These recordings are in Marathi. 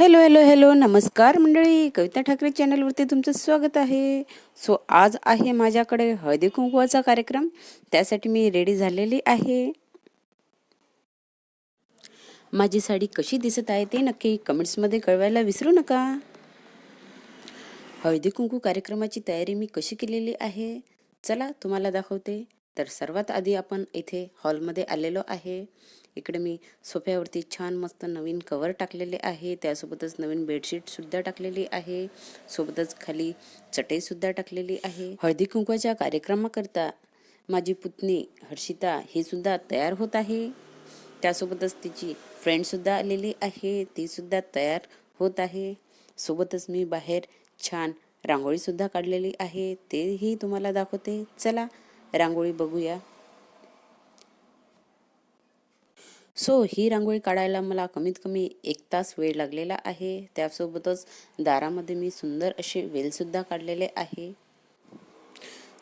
हॅलो हॅलो हॅलो नमस्कार मंडळी. कविता ठाकरे चॅनलवरती तुमचं स्वागत आहे. सो आज आहे माझ्याकडे हळदी कुंकवाचा कार्यक्रम. त्यासाठी मी रेडी झालेली आहे. माझी साडी कशी दिसत आहे ते नक्की कमेंट्समध्ये कळवायला विसरू नका. हळदी कुंकू कार्यक्रमाची तयारी मी कशी केलेली आहे चला तुम्हाला दाखवते. तर सर्वात आधी आपण इथे हॉलमध्ये आलेलो आहे. इकडे मी सोफ्यावरती छान मस्त नवीन कवर टाकलेले आहे. त्यासोबतच नवीन बेडशीटसुद्धा टाकलेली आहे. सोबतच खाली चटईसुद्धा टाकलेली आहे. हळदी कुंकवाच्या कार्यक्रमाकरता माझी पुतणी हर्षिता ही सुद्धा तयार होत आहे. त्यासोबतच तिची फ्रेंडसुद्धा आलेली आहे. तीसुद्धा तयार होत आहे. सोबतच मी बाहेर छान रांगोळीसुद्धा काढलेली आहे. तेही तुम्हाला दाखवते. चला रांगोळी बघूया. सो ही रांगोळी काढायला मला कमीत कमी एक तास वेळ लागलेला आहे. त्यासोबतच दारामध्ये मी सुंदर असे वेलसुद्धा काढलेले आहे.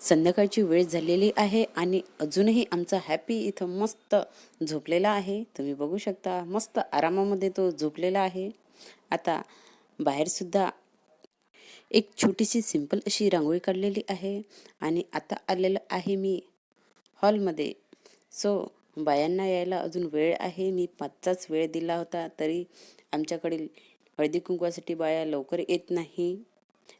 संध्याकाळची वेळ झालेली आहे आणि अजूनही आमचा हॅपी इथं मस्त झोपलेला आहे. तुम्ही बघू शकता मस्त आरामामध्ये तो झोपलेला आहे. आता बाहेरसुद्धा एक छोटीशी सिंपल अशी रांगोळी काढलेली आहे आणि आता आलेलं आहे मी हॉलमध्ये. सो बायांना यायला अजून वेळ आहे. मी पाचचाच वेळ दिला होता तरी आमच्याकडील हळदी कुंकवासाठी बाया लवकर येत नाही.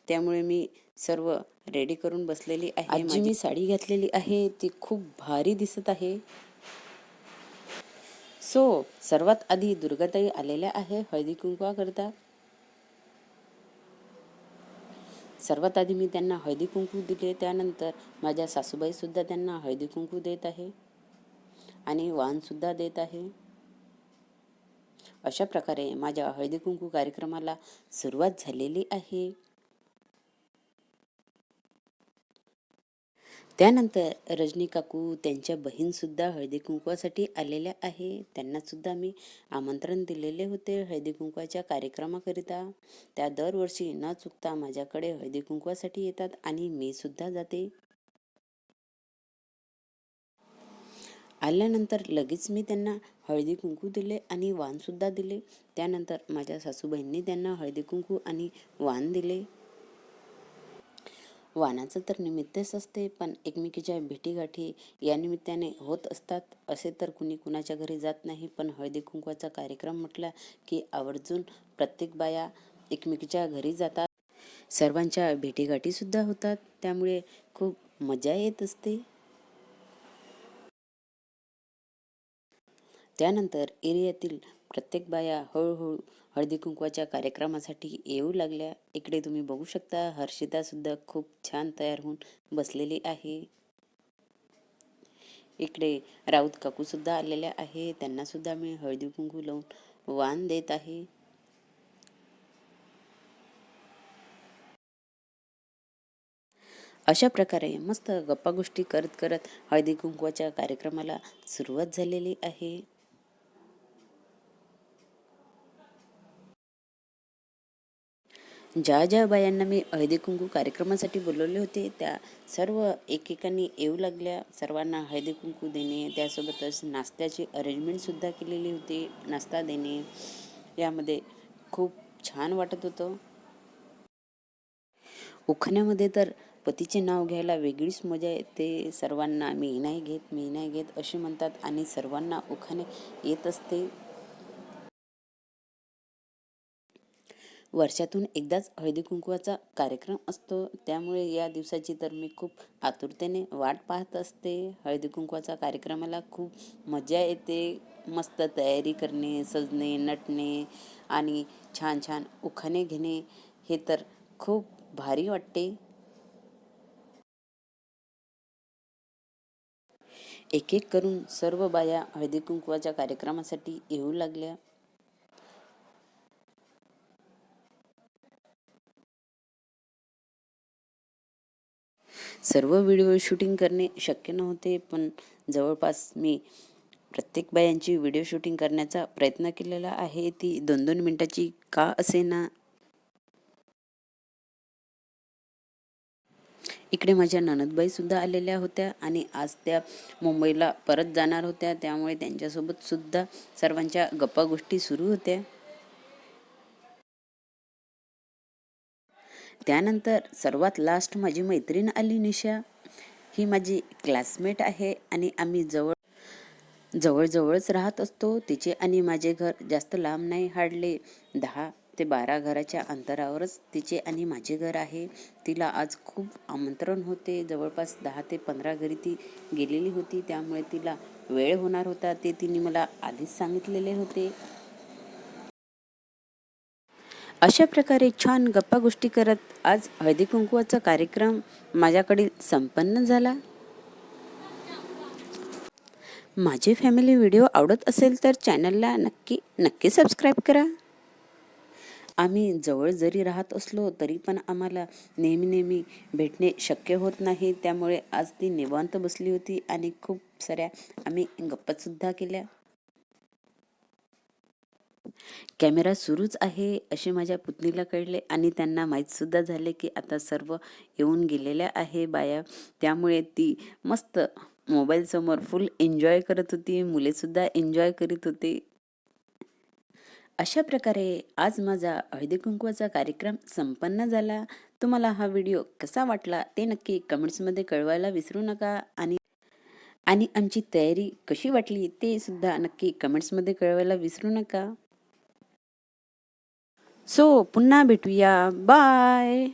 त्यामुळे मी सर्व रेडी करून बसलेली आहे. आजी मी साडी घातलेली आहे. ती खूप भारी दिसत आहे. सो सर्वात आधी दुर्गाताई आलेल्या आहे हळदी कुंकवा करता सर्वात आधी मी त्यांना हळदी कुंकू दिले त्यानंतर माझ्या सासूबाईसुद्धा त्यांना हळदी कुंकू देत आहे आणि वाहनसुद्धा देत आहे. अशा प्रकारे माझ्या हळदी कुंकू कार्यक्रमाला सुरुवात झालेली आहे. त्यानंतर रजनी काकू त्यांच्या बहीणसुद्धा हळदी कुंकवासाठी आलेल्या आहे. त्यांनासुद्धा मी आमंत्रण दिलेले होते हळदी कुंकवाच्या कार्यक्रमाकरिता. त्या दरवर्षी न चुकता माझ्याकडे हळदी कुंकवासाठी येतात आणि मी सुद्धा जाते. आल्यानंतर लगेच मी त्यांना हळदी कुंकू दिले आणि वाणसुद्धा दिले. त्यानंतर माझ्या सासूबाईंनी त्यांना हळदी कुंकू आणि वाण दिले. वाणाचं तर निमित्तच असते पण एकमेकीच्या भेटीगाठी या निमित्ताने होत असतात. असे तर कुणी कुणाच्या घरी जात नाही पण हळदी कुंकवाचा कार्यक्रम म्हटला की आवर्जून प्रत्येक बाया एकमेकीच्या घरी जातात. सर्वांच्या भेटीगाठीसुद्धा होतात. त्यामुळे खूप मजा येत असते. त्यानंतर एरियातील प्रत्येक बाया हळूहळू हळदी कुंकवाच्या कार्यक्रमासाठी येऊ लागल्या. इकडे तुम्ही बघू शकता हर्षिता सुद्धा खूप छान तयार होऊन बसलेली आहे. इकडे राऊत काकू सुद्धा आलेल्या आहे. त्यांना सुद्धा मी हळदी कुंकू लावून वाण देत आहे. अशा प्रकारे मस्त गप्पा गोष्टी करत करत हळदी कुंकवाच्या कार्यक्रमाला सुरुवात झालेली आहे. ज्या ज्या बायांना मी हळदी कुंकू कार्यक्रमासाठी बोलवले होते त्या सर्व एकेकांनी येऊ लागल्या. सर्वांना हळदी कुंकू देणे त्यासोबतच नाश्त्याची अरेंजमेंटसुद्धा केलेली होती नाश्ता देणे. यामध्ये खूप छान वाटत होतं. उखाण्यामध्ये तर पतीचे नाव घ्यायला वेगळीच मजा येते. सर्वांना मी नाही घेत मी नाही घेत असे म्हणतात आणि सर्वांना उखाणे येत असते. वर्षातून एकदाच हळदी कुंकवाचा कार्यक्रम असतो. त्यामुळे या दिवसाची तर मी खूप आतुरतेने वाट पाहत असते. हळदी कुंकवाचा कार्यक्रमाला खूप मजा येते. मस्त तयारी करणे सजणे नटणे आणि छान छान उखाणे घेणे हे तर खूप भारी वाटते. एक एक करून सर्व बाया हळदी कुंकवाच्या कार्यक्रमासाठी येऊ लागल्या. सर्व व्हिडिओ शूटिंग करणे शक्य नव्हते पण जवळपास मी प्रत्येक बायांची व्हिडिओ शूटिंग करण्याचा प्रयत्न केलेला आहे. ती दोन दोन मिनटाची का असे ना इकडे माझ्या ननदबाईसुद्धा आलेल्या होत्या आणि आज त्या मुंबईला परत जाणार होत्या. त्यामुळे त्यांच्यासोबतसुद्धा सर्वांच्या गप्पा गोष्टी सुरू होत्या. त्यानंतर सर्वात लास्ट माझी मैत्रीण आली निशा. ही माझी क्लासमेट आहे आणि आम्ही जवळ जवळजवळच राहत असतो. तिचे आणि माझे घर जास्त लांब नाही हाडले दहा ते बारा घराच्या अंतरावरच तिचे आणि माझे घर आहे. तिला आज खूप आमंत्रण होते. जवळपास दहा ते पंधरा घरी ती गेलेली होती. त्यामुळे तिला वेळ होणार होता. ते तिने मला आधीच सांगितलेले होते. अशा प्रकारे छान गप्पा गोष्टी करत आज हळदी कुंकवाचा कार्यक्रम माझ्याकडे संपन्न झाला. माझे फॅमिली व्हिडिओ आवडत असेल तर चॅनलला नक्की नक्की सबस्क्राईब करा. आम्ही जवळ जरी राहत असलो तरी पण आम्हाला नेहमी नेहमी भेटणे शक्य होत नाही. त्यामुळे आज ती निवांत बसली होती आणि खूप साऱ्या आम्ही गप्पासुद्धा केल्या. कॅमेरा सुरूच आहे असे माझ्या पुतणीला कळले आणि त्यांना माहीतसुद्धा झाले की आता सर्व येऊन गेलेल्या आहे बाया. त्यामुळे ती मस्त मोबाईलसमोर फुल एन्जॉय करत होती मुलेसुद्धा एन्जॉय करीत होते. अशा प्रकारे आज माझा हळदी कुंकवाचा कार्यक्रम संपन्न झाला. तुम्हाला हा व्हिडिओ कसा वाटला ते नक्की कमेंट्समध्ये कळवायला विसरू नका आणि आणि आमची तयारी कशी वाटली ते सुद्धा नक्की कमेंट्समध्ये कळवायला विसरू नका. सो पुन्हा भेटूया बाय